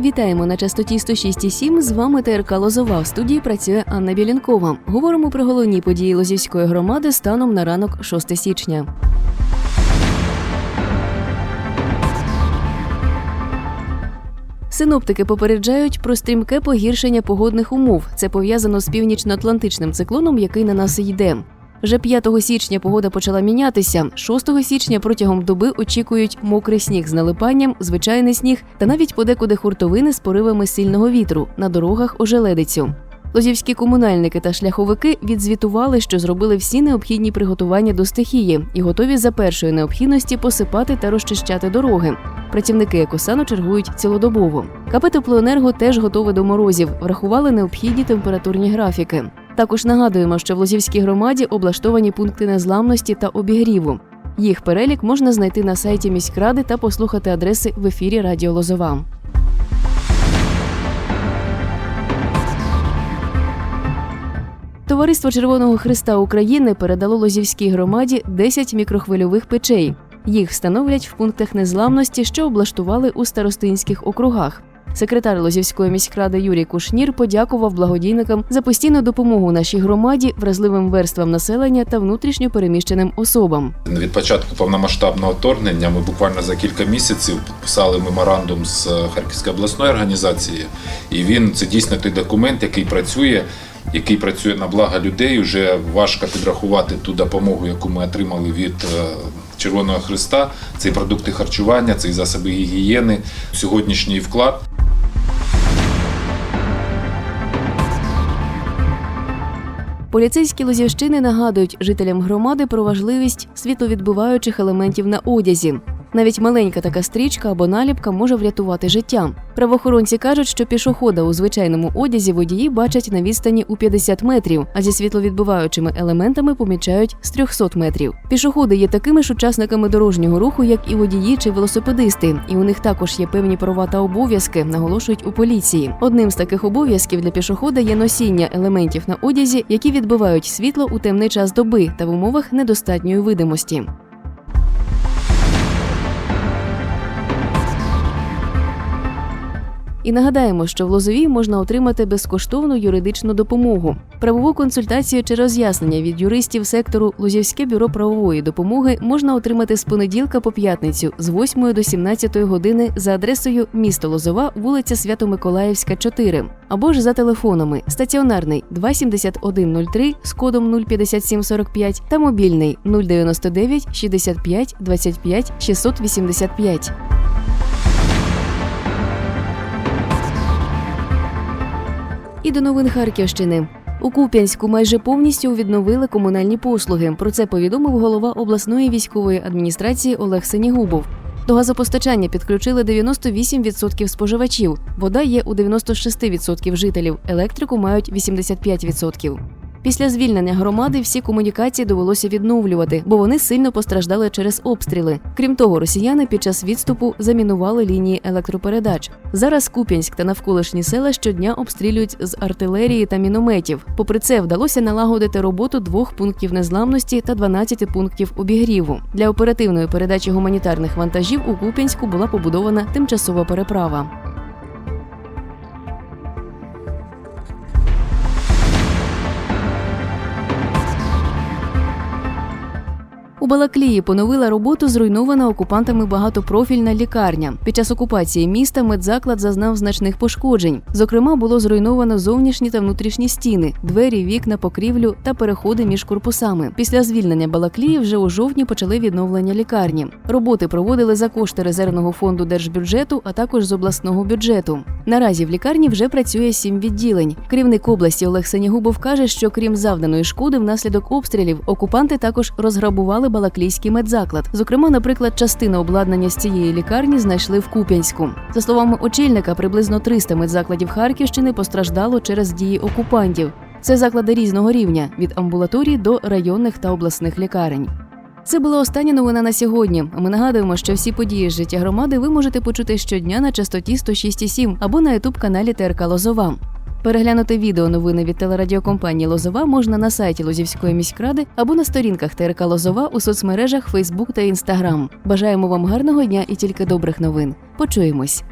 Вітаємо на частоті 106,7. З вами ТРК Лозова. В студії працює Анна Білінкова. Говоримо про головні події Лозівської громади станом на ранок 6 січня. Синоптики попереджають про стрімке погіршення погодних умов. Це пов'язано з північно-атлантичним циклоном, який на нас йде. Вже 5 січня погода почала мінятися. 6 січня протягом доби очікують мокрий сніг з налипанням, звичайний сніг та навіть подекуди хуртовини з поривами сильного вітру на дорогах ожеледицю. Лозівські комунальники та шляховики відзвітували, що зробили всі необхідні приготування до стихії і готові за першої необхідності посипати та розчищати дороги. Працівники екосану чергують цілодобово. КП «Теплоенерго» теж готове до морозів, врахували необхідні температурні графіки. Також нагадуємо, що в Лозівській громаді облаштовані пункти незламності та обігріву. Їх перелік можна знайти на сайті міськради та послухати адреси в ефірі Радіо Лозова. Товариство Червоного Христа України передало Лозівській громаді 10 мікрохвильових печей. Їх встановлять в пунктах незламності, що облаштували у старостинських округах. Секретар Лозівської міськради Юрій Кушнір подякував благодійникам за постійну допомогу нашій громаді, вразливим верствам населення та внутрішньо переміщеним особам. Від початку повномасштабного вторгнення ми буквально за кілька місяців підписали меморандум з Харківською обласною організацією, і він це дійсно той документ, який працює, який працює на благо людей. Уже важко підрахувати ту допомогу, яку ми отримали від е, Червоного Христа. Це і продукти харчування, це і засоби гігієни, сьогоднішній вклад. Поліцейські Лозівщини нагадують жителям громади про важливість світловідбиваючих елементів на одязі. Навіть маленька така стрічка або наліпка може врятувати життя. Правоохоронці кажуть, що пішохода у звичайному одязі водії бачать на відстані у 50 метрів, а зі світловідбиваючими елементами помічають з 300 метрів. Пішоходи є такими ж учасниками дорожнього руху, як і водії чи велосипедисти, і у них також є певні права та обов'язки, наголошують у поліції. Одним з таких обов'язків для пішохода є носіння елементів на одязі, які відбивають світло у темний час доби та в умовах недостатньої видимості. І нагадаємо, що в Лозові можна отримати безкоштовну юридичну допомогу, правову консультацію чи роз'яснення від юристів сектору Лозівське бюро правової допомоги можна отримати з понеділка по п'ятницю з 8 до 17 години за адресою місто Лозова, вулиця Свято-Миколаївська, 4, або ж за телефонами стаціонарний 27103 з кодом 05745 та мобільний 099 65 25 685. І до новин Харківщини. У Куп'янську майже повністю відновили комунальні послуги. Про це повідомив голова обласної військової адміністрації Олег Сенігубов. До газопостачання підключили 98% споживачів. Вода є у 96% жителів. Електрику мають 85%. Після звільнення громади всі комунікації довелося відновлювати, бо вони сильно постраждали через обстріли. Крім того, росіяни під час відступу замінували лінії електропередач. Зараз Куп'янськ та навколишні села щодня обстрілюють з артилерії та мінометів. Попри це, вдалося налагодити роботу двох пунктів незламності та 12 пунктів обігріву. Для оперативної передачі гуманітарних вантажів у Куп'янську була побудована тимчасова переправа. Балаклії поновила роботу зруйнована окупантами багатопрофільна лікарня. Під час окупації міста медзаклад зазнав значних пошкоджень. Зокрема, було зруйновано зовнішні та внутрішні стіни, двері, вікна, покрівлю та переходи між корпусами. Після звільнення Балаклії вже у жовтні почали відновлення лікарні. Роботи проводили за кошти резервного фонду держбюджету, а також з обласного бюджету. Наразі в лікарні вже працює сім відділень. Керівник області Олег Сенігубов каже, що крім завданої шкоди внаслідок обстрілів, окупанти також розграбували Балаклійський медзаклад. Зокрема, наприклад, частина обладнання з цієї лікарні знайшли в Куп'янську. За словами очільника, приблизно 300 медзакладів Харківщини постраждало через дії окупантів. Це заклади різного рівня від амбулаторій до районних та обласних лікарень. Це була остання новина на сьогодні. Ми нагадуємо, що всі події з життя громади ви можете почути щодня на частоті 106,7 або на ютуб каналі ТРК Лозова. Переглянути відео новини від телерадіокомпанії Лозова можна на сайті Лозівської міськради або на сторінках ТРК Лозова у соцмережах Facebook та Instagram. Бажаємо вам гарного дня і тільки добрих новин. Почуємось.